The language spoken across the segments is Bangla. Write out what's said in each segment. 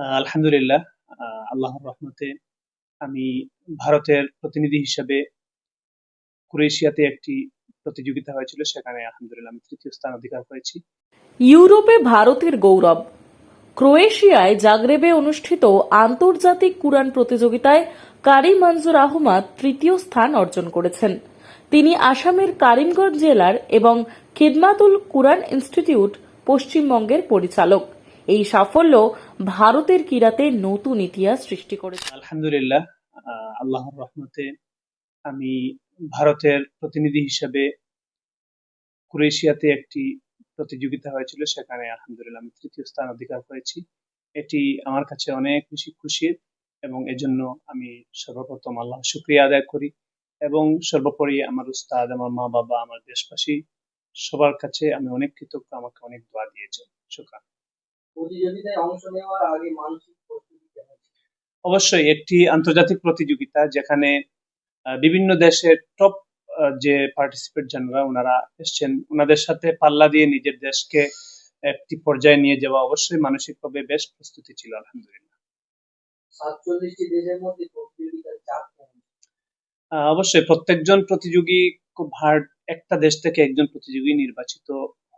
আলহামদুলিল্লাহ আল্লাহর রহমতে আমি ভারতের প্রতিনিধি হিসেবে ক্রোয়েশিয়াতে একটি প্রতিযোগিতা হয়েছিল, সেখানে আলহামদুলিল্লাহ আমি তৃতীয় স্থান অধিকার করেছি। ইউরোপে ভারতের গৌরব। ক্রোয়েশিয়ায় জাগরেবে অনুষ্ঠিত আন্তর্জাতিক কুরআন প্রতিযোগিতায় কারি মনজুর আহমদ তৃতীয় স্থান অর্জন করেছেন। তিনি আসামের কারিমগঞ্জ জেলার এবং খিদমাতুল কুরআন ইনস্টিটিউট পশ্চিমবঙ্গের পরিচালক। এই সাফল্য ভারতের কিরাতে নতুন ইতিহাস সৃষ্টি করেছে। আলহামদুলিল্লাহ আল্লাহর রহমতে আমি ভারতের প্রতিনিধি হিসেবে ক্রোয়েশিয়াতে একটি প্রতিযোগিতা হয়েছিল, সেখানে আলহামদুলিল্লাহ আমি তৃতীয় স্থান অধিকার করেছি। এটি আমার কাছে অনেক বেশি খুশির এবং এজন্য আমি সর্বপ্রথম আল্লাহ শুক্রিয়া আদায় করি এবং সর্বোপরি আমার উস্তাদ, আমার মা বাবা আমার দেশবাসী সবার কাছে আমি অনেক কৃতজ্ঞ, আমাকে অনেক দোয়া দিয়েছেন। শুক্রান। প্রতিযোগিতায় অংশ নেওয়ার আগে মানসিক প্রস্তুতি কেমন ছিল? অবশ্যই একটি আন্তর্জাতিক প্রতিযোগিতা যেখানে বিভিন্ন দেশের টপ যে পার্টিসিপেট যারা ওনারা এসছেন। ওনাদের সাথে পাল্লা দিয়ে নিজের দেশকে একটি পর্যায়ে নিয়ে যাওয়া অবশ্যই মানসিকভাবে বেশ প্রস্তুতি ছিল আলহামদুলিল্লাহ। সাতচল্লিশটি দেশের মধ্যে প্রতিযোগিতার চাপ আহ, অবশ্যই প্রত্যেকজন প্রতিযোগী খুব হার্ড একটা দেশ থেকে একজন প্রতিযোগী নির্বাচিত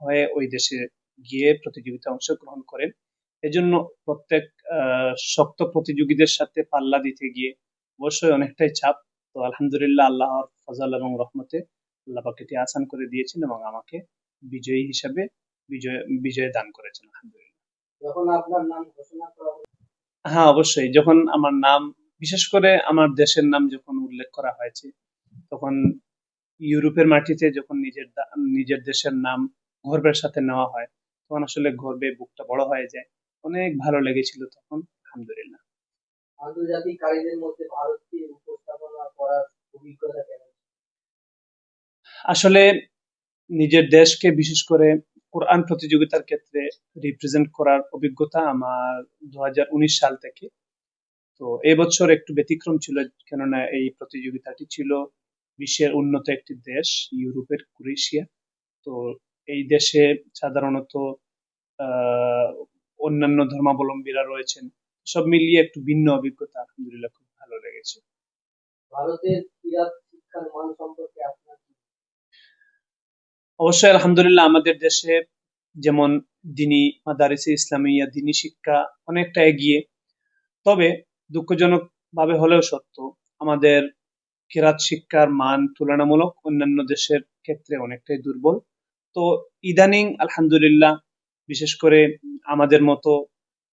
হয়ে ওই দেশে গিয়ে প্রতিযোগিতায় অংশগ্রহণ করেন। এজন্য প্রত্যেক আহ, শক্ত প্রতিযোগীদের সাথে পাল্লা দিতে গিয়ে অবশ্যই অনেকটাই চাপ। তো আলহামদুলিল্লাহ আল্লাহর ফজল এবং রহমতে আল্লাহ পাক এটি আসান করে দিয়েছেন এবং আমাকে বিজয়ী হিসাবে বিজয় বিজয় দান করেছেন আলহামদুলিল্লাহ। যখন আপনার নাম ঘোষণা করা হ্যাঁ অবশ্যই। যখন আমার নাম বিশেষ করে আমার দেশের নাম যখন উল্লেখ করা হয়েছে তখন ইউরোপের মাটিতে যখন নিজের দা- নিজের দেশের নাম গর্বের সাথে নেওয়া হয় তখন আসলে গর্বে বুকটা বড় হয়ে যায়। অনেক ভালো লেগেছিল তখন আলহামদুলিল্লাহ। আন্তর্জাতিক কারীদের মধ্যে ভারতকে উপস্থাপনা করার অভিজ্ঞতা কেমন ছিল? আসলে নিজের দেশকে বিশেষ করে কোরআন প্রতিযোগিতার ক্ষেত্রে রিপ্রেজেন্ট করার অভিজ্ঞতা আমার দু হাজার উনিশ সাল থেকে। তো এবছর একটু ব্যতিক্রম ছিল কেননা এই প্রতিযোগিতাটি ছিল বিশ্বের উন্নত একটি দেশ ইউরোপের ক্রোয়েশিয়া। তো এই দেশে সাধারণত অন্যান্য ধর্মাবলম্বীরা রয়েছেন। সব মিলিয়ে একটু ভিন্ন অভিজ্ঞতা আলহামদুলিল্লাহ খুব ভালো লেগেছে। ভারতের শিক্ষার মান সম্পর্কে আপনার অবশ্যই আলহামদুলিল্লাহ আমাদের দেশে যেমন দিনী মাদারিসে ইসলামিয়া দিনী শিক্ষা অনেকটা এগিয়ে। তবে দুঃখজনক ভাবে হলেও সত্য আমাদের কেরাত শিক্ষার মান তুলনামূলক অন্যান্য দেশের ক্ষেত্রে অনেকটাই দুর্বল। তো ইদানিং আলহামদুলিল্লাহ বিশেষ করে আমাদের মতো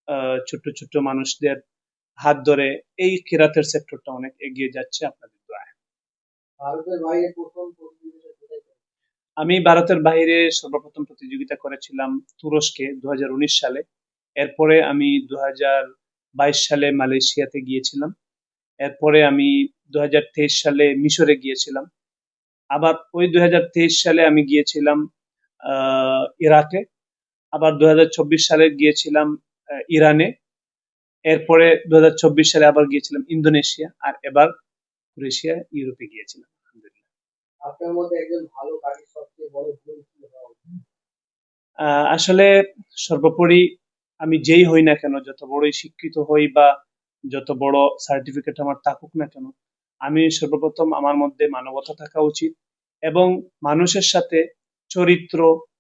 আহ, ছোট্ট ছোট্ট মানুষদের হাত ধরে এই কেরাতের সেক্টরটা অনেক এগিয়ে যাচ্ছে আপনাদের দোয়ায়? আমি ভারতের বাইরে সর্বপ্রথম প্রতিযোগিতা করেছিলাম তুরস্কে দু হাজার উনিশ সালে। এরপরে আমি দু হাজার বাইশ সালে মালয়েশিয়াতে গিয়েছিলাম। এরপরে আমি দু হাজার তেইশ সালে মিশরে গিয়েছিলাম। আবার ওই দুই হাজার তেইশ সালে আমি গিয়েছিলাম আহ, ইরাকে। আবার দু সালে গিয়েছিলাম ইরানে। এরপরে দু সালে আবার গিয়েছিলাম ইন্দোনেশিয়া আর এবার ক্রোয়েশিয়া ইউরোপে গিয়েছিলাম আপনার মধ্যে একজন ভালো কারীর সবচেয়ে বড় ভুল কি হওয়া আহ, আসলে সর্বোপরি আমি যেই হই না কেন যত বড়ই শিক্ষিত হই বা যত বড় সার্টিফিকেট আমার থাকুক না কেন আমি সর্বপ্রথম আমার মধ্যে মানবতা থাকা উচিত এবং মানুষের সাথে চরিত্র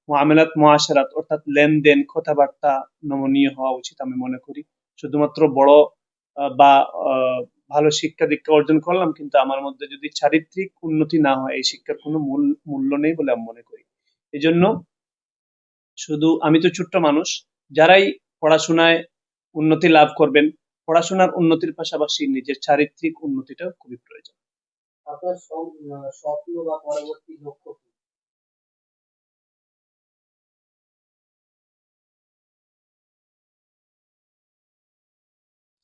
মামেলাত মহাসারাত অর্থাৎ লেনদেন, কথাবার্তা নমনীয় হওয়া উচিত আমি মনে করি। শুধুমাত্র বড় বা ভালো শিক্ষা দীক্ষা অর্জন করলাম, কিন্তু আমার মধ্যে যদি চারিত্রিক উন্নতি না হয়, এই শিক্ষার কোনো মূল, মূল্য নেই বলে আমি মনে করি। এই জন্য শুধু আমি তো ছোট্ট মানুষ, যারাই পড়াশোনায় উন্নতি লাভ করবেন, পড়াশোনার উন্নতির পাশাপাশি নিজের চারিত্রিক উন্নতিটাও খুবই প্রয়োজন। আপনার স্বপ্ন বা পরবর্তী লক্ষ্য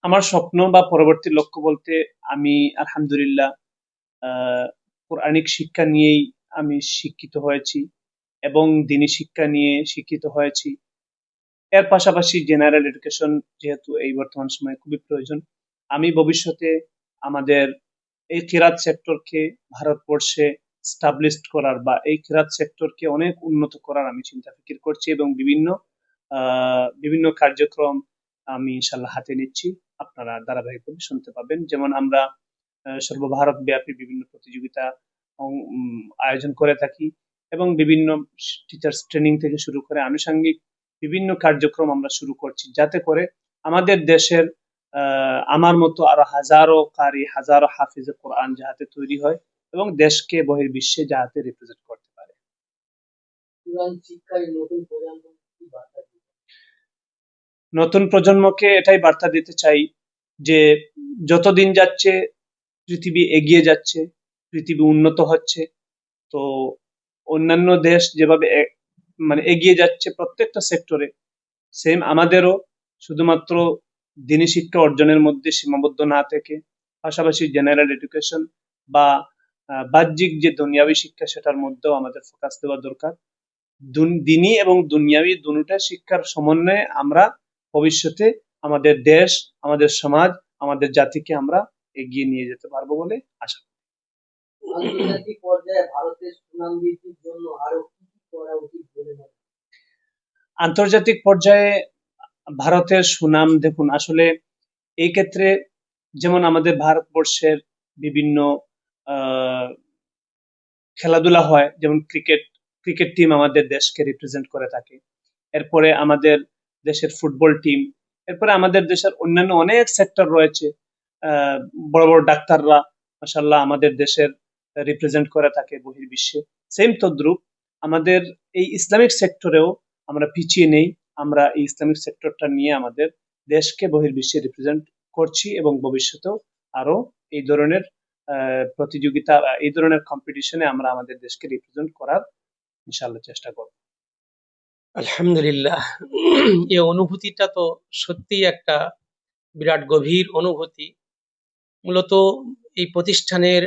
আমার স্বপ্ন বা পরবর্তী লক্ষ্য বলতে আমি আলহামদুলিল্লাহ কোরআনিক শিক্ষা নিয়েই আমি শিক্ষিত হয়েছি এবং দিনী শিক্ষা নিয়ে শিক্ষিত হয়েছি। এর পাশাপাশি জেনারেল এডুকেশন যেহেতু এই বর্তমান সময়ে খুবই প্রয়োজন, আমি ভবিষ্যতে আমাদের এই কিরাত সেক্টরকে ভারতবর্ষে স্টাবলিশড করার বা এই কিরাত সেক্টরকে অনেক উন্নত করার আমি চিন্তা ফিকির করছি এবং বিভিন্ন বিভিন্ন কার্যক্রম আমি ইনশাল্লাহ হাতে নিচ্ছি। আপনারা ধারাবাহিকভাবে শুনতে পাবেন। যেমন আমরা সর্বভারত ব্যাপী বিভিন্ন প্রতিযোগিতা আয়োজন করে থাকি এবং বিভিন্ন টিচার্স ট্রেনিং থেকে শুরু করে আনুষঙ্গিক বিভিন্ন কার্যক্রম আমরা শুরু করছি। যাতে করে আমাদের দেশের আমার মতো আরও হাজারো কারি, হাজারো হাফিজে কোরআন যাহাতে তৈরি হয় এবং দেশকে বহির্বিশ্বে যাহাতে রিপ্রেজেন্ট করতে পারে। শিক্ষায় নতুন প্রজন্ম? নতুন প্রজন্মকে এটাই বার্তা দিতে চাই যে যতদিন যাচ্ছে, পৃথিবী এগিয়ে যাচ্ছে, পৃথিবী উন্নত হচ্ছে, তো অন্যান্য দেশ যেভাবে মানে এগিয়ে যাচ্ছে প্রত্যেকটা সেক্টরে, সেম আমাদেরও শুধুমাত্র দিনী শিক্ষা অর্জনের মধ্যে সীমাবদ্ধ না থেকে, পাশাপাশি জেনারেল এডুকেশন বা বাহ্যিক যে দুনিয়াবী শিক্ষা সেটার মধ্যেও আমাদের ফোকাস দেওয়া দরকার। দুন- এবং দুনিয়াবী দুটা শিক্ষার সমন্বয়ে আমরা ভবিষ্যতে আমাদের দেশ আমাদের সমাজ আমাদের জাতিকে আমরা এগিয়ে নিয়ে যেতে পারব বলে আশা করি। আন্তর্জাতিক পর্যায়ে ভারতের সুনাম বৃদ্ধির জন্য আরও কি কি করা উচিত বলে আন্তর্জাতিক পর্যায়ে ভারতের সুনাম দেখুন আসলে এই ক্ষেত্রে যেমন আমাদের ভারতবর্ষের বিভিন্ন আহ, খেলাধুলা হয় যেমন ক্রিকেট ক্রিকেট টিম আমাদের দেশকে রিপ্রেজেন্ট করে থাকে এরপরে আমাদের দেশের ফুটবল টিম এরপরে আমাদের দেশের অন্যান্য অনেক সেক্টর রয়েছে। বড় বড় ডাক্তাররা মাসাল্লাহ আমাদের দেশের রিপ্রেজেন্ট করে থাকে বহির্বিশ্বে। সেম তদ্রুপ, আমাদের এই ইসলামিক সেক্টরেও আমরা পিছিয়ে নেই। আমরা এই ইসলামিক সেক্টরটা নিয়ে আমাদের দেশকে বহির্বিশ্বে রিপ্রেজেন্ট করছি এবং ভবিষ্যতেও আরও এই ধরনের প্রতিযোগিতা এই ধরনের কম্পিটিশনে আমরা আমাদের দেশকে রিপ্রেজেন্ট করার ইনশাআল্লাহ চেষ্টা করব। আলহামদুলিল্লাহ। এ অনুভূতিটা তো সত্যিই একটা বিরাট গভীর অনুভূতি। মূলত এই প্রতিষ্ঠানের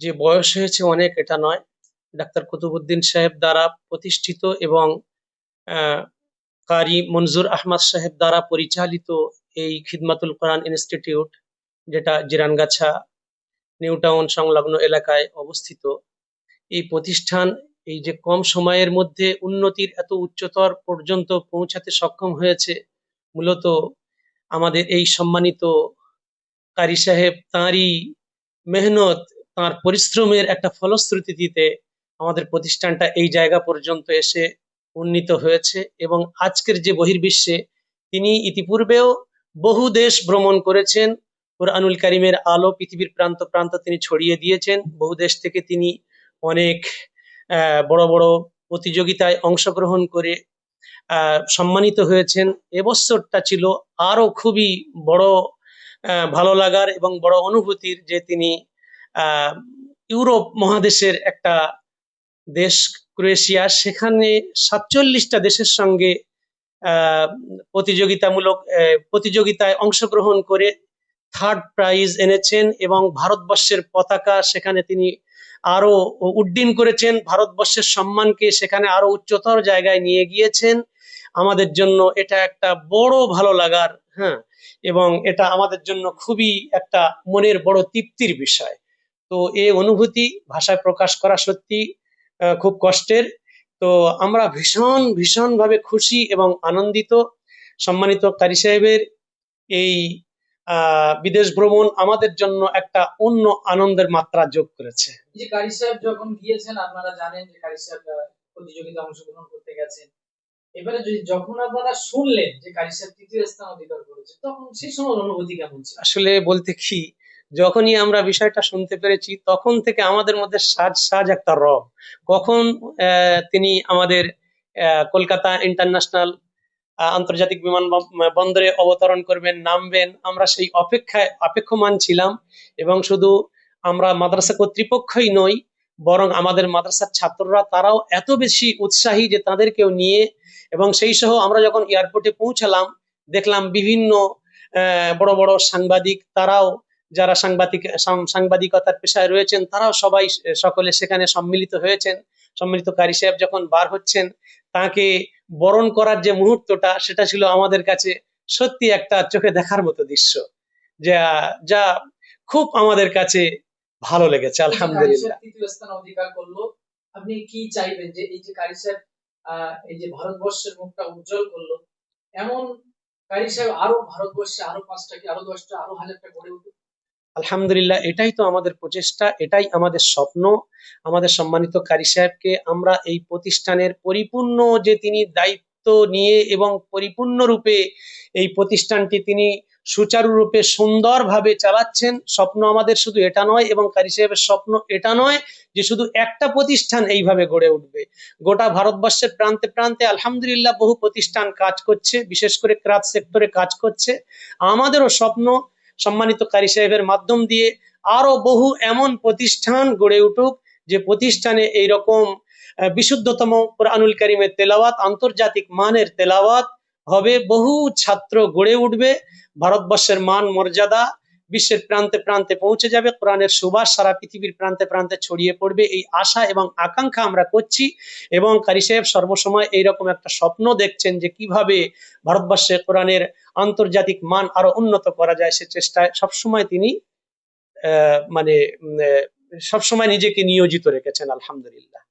যে বয়স হয়েছে অনেক, এটা নয়। ডাক্তার কুতুবুদ্দিন সাহেব দ্বারা প্রতিষ্ঠিত এবং কারি মনজুর আহমদ সাহেব দ্বারা পরিচালিত এই খিদমাতুল কোরআন ইনস্টিটিউট, যেটা জিরানগাছা, নিউ টাউন সংলগ্ন এলাকায় অবস্থিত। এই প্রতিষ্ঠান এই যে কম সময়ের মধ্যে উন্নতির এত উচ্চতর পর্যন্ত পৌঁছাতে সক্ষম হয়েছে, মূলত আমাদের এই সম্মানিত কারি সাহেব তাঁরই মেহনত, তার পরিশ্রমের একটা ফলশ্রুতিতে আমাদের প্রতিষ্ঠানটা এই জায়গা পর্যন্ত এসে উন্নীত হয়েছে এবং আজকের যে বহির্বিশ্বে তিনি ইতিপূর্বেও বহু দেশ ভ্রমণ করেছেন। কোরআনুল কারিমের আলো পৃথিবীর প্রান্ত প্রান্ত তিনি ছড়িয়ে দিয়েছেন। বহু দেশ থেকে তিনি অনেক বড় বড় প্রতিযোগিতায় অংশগ্রহণ করে সম্মানিত হয়েছেন। এবছরটা ছিল আরও খুবই বড় ভালো লাগার এবং বড় অনুভূতির যে তিনি ইউরোপ মহাদেশের একটা দেশ, ক্রোয়েশিয়া। সেখানে সাতচল্লিশটা দেশের সঙ্গে প্রতিযোগিতামূলক প্রতিযোগিতায় অংশগ্রহণ করে থার্ড প্রাইজ এনেছেন এবং ভারতবর্ষের পতাকা সেখানে তিনি আরও উড্ডীন করেছেন, ভারতবর্ষের সম্মানকে সেখানে আরও উচ্চতর জায়গায় নিয়ে গিয়েছেন। আমাদের জন্য এটা একটা বড় ভালো লাগার হ্যাঁ এবং এটা আমাদের জন্য খুবই একটা মনের বড় তৃপ্তির বিষয়। তো এই অনুভূতি ভাষায় প্রকাশ করা সত্যি খুব কষ্টের। তো আমরা ভীষণ ভীষণ ভাবে খুশি এবং আনন্দিত। সম্মানিত কারি সাহেবের এই বিদেশ ভ্রমণ আমাদের জন্য একটা অন্য আনন্দের মাত্রা যোগ করেছে। যে কারি সাহেব যখন গিয়েছেন আপনারা জানেন যে কারি সাহেব আহ, প্রতিযোগিতায় অংশগ্রহণ করতে গেছেন। এবারে যদি যখন আপনারা শুনলেন যে কারি সাহেব তৃতীয় স্থান অধিকার করেছে তখন সেই সময় অনুভূতি কেমন ছিল? আসলে বলতে কি যখনই আমরা বিষয়টা শুনতে পেরেছি তখন থেকে আমাদের মধ্যে সাজ সাজ একটা রব। কখন আহ, তিনি আমাদের আহ, কলকাতা ইন্টারন্যাশনাল আন্তর্জাতিক বিমান বন্দরে অবতরণ করবেন, নামবেন। আমরা সেই অপেক্ষায় অপেক্ষমান ছিলাম এবং শুধু আমরা মাদ্রাসা কর্তৃপক্ষই নই, বরং আমাদের মাদ্রাসার ছাত্ররা তারাও এত বেশি উৎসাহী যে তাদেরকেও নিয়ে এবং সেই সহ আমরা যখন এয়ারপোর্টে পৌঁছালাম, দেখলাম বিভিন্ন বড় বড় সাংবাদিক তারাও, যারা সাংবাদিক সাংবাদিকতার পেশায় রয়েছেন, তারাও সবাই সকলে সেখানে সম্মিলিত হয়েছেন। সম্মিলিত কারি সাহেব যখন বার হচ্ছেন, তাকে বরণ করার যে মুহূর্তটা সেটা ছিল আমাদের কাছে সত্যি একটা চোখে দেখার মতো দৃশ্য যা যা খুব আমাদের কাছে ভালো লেগেছে আলহামদুলিল্লাহ। তৃতীয় স্থান অধিকার করল আপনি কি চাইবেন যে এই যে কারি সাহেব আহ, এই যে ভারতবর্ষের মুখটা উজ্জ্বল করল এমন কারি সাহেব আরও ভারতবর্ষে আরও পাঁচটা কি আরও দশটা আরও হাজারটা গড়ে উঠুক? আলহামদুলিল্লাহ, এটাই তো আমাদের প্রচেষ্টা, এটাই আমাদের স্বপ্ন। আমাদের সম্মানিত কারি সাহেবকে আমরা এই প্রতিষ্ঠানের পরিপূর্ণ যে তিনি দায়িত্ব নিয়ে এবং পরিপূর্ণরূপে এই প্রতিষ্ঠানটি তিনি সুচারুরূপে সুন্দরভাবে চালাচ্ছেন, স্বপ্ন আমাদের শুধু এটা নয় এবং কারি সাহেবের স্বপ্ন এটা নয় যে শুধু একটা প্রতিষ্ঠান এইভাবে গড়ে উঠবে। গোটা ভারতবর্ষের প্রান্তে প্রান্তে আলহামদুলিল্লাহ বহু প্রতিষ্ঠান কাজ করছে, বিশেষ করে ক্রাত সেক্টরে কাজ করছে। আমাদেরও স্বপ্ন সম্মানিত কারি সাহেবের মাধ্যম দিয়ে আরও বহু এমন প্রতিষ্ঠান গড়ে উঠুক যে প্রতিষ্ঠানে এই রকম বিশুদ্ধতম কোরআনুল করিমের তেলাওয়াত, আন্তর্জাতিক মানের তেলাওয়াত হবে। বহু ছাত্র গড়ে উঠবে। ভারতবর্ষের মান মর্যাদা বিশ্বের প্রান্তে প্রান্তে পৌঁছে যাবে, কোরআনের সুবাস সারা পৃথিবীর প্রান্তে প্রান্তে ছড়িয়ে পড়বে। এই আশা এবং আকাঙ্ক্ষা আমরা করছি এবং কারি সাহেব সর্বসময় এইরকম একটা স্বপ্ন দেখছেন যে কীভাবে ভারতবর্ষে কোরআনের আন্তর্জাতিক মান আরও উন্নত করা যায় সে চেষ্টায় সবসময় তিনি মানে সবসময় নিজেকে নিয়োজিত রেখেছেন, আলহামদুলিল্লাহ।